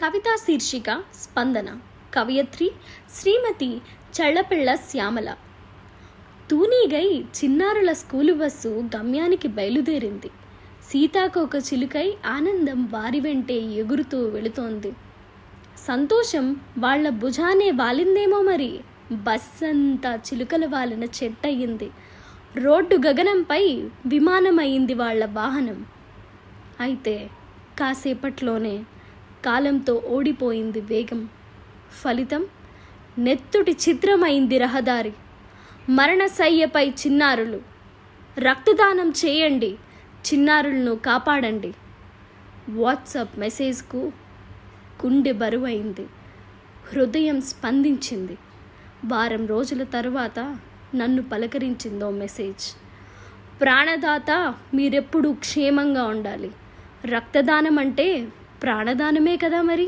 కవితా శీర్షిక స్పందన. కవయత్రి శ్రీమతి చళ్ళపిళ్ళ శ్యామల. తూనీగై చిన్నారుల స్కూలు బస్సు గమ్యానికి బయలుదేరింది. సీతాకోక చిలుకై ఆనందం వారి వెంటే ఎగురుతూ వెళుతోంది. సంతోషం వాళ్ళ భుజానే వాలిందేమో మరి? బస్ అంతా చిలుకల వాలిన చెట్టయింది. రోడ్డు గగనంపై విమానమయ్యింది వాళ్ళ వాహనం. అయితే కాసేపట్లోనే కాలంతో ఓడిపోయింది వేగం. ఫలితం నెత్తుటి చిత్రమైంది రహదారి. మరణశయ్యపై చిన్నారులు. రక్తదానం చేయండి చిన్నారులను కాపాడండి. వాట్సాప్ మెసేజ్కు గుండె బరువైంది. హృదయం స్పందించింది. వారం రోజుల తర్వాత నన్ను పలకరించిందో మెసేజ్. ప్రాణదాత మీరెప్పుడూ క్షేమంగా ఉండాలి. రక్తదానం అంటే ప్రాణదానమే కదా మరి?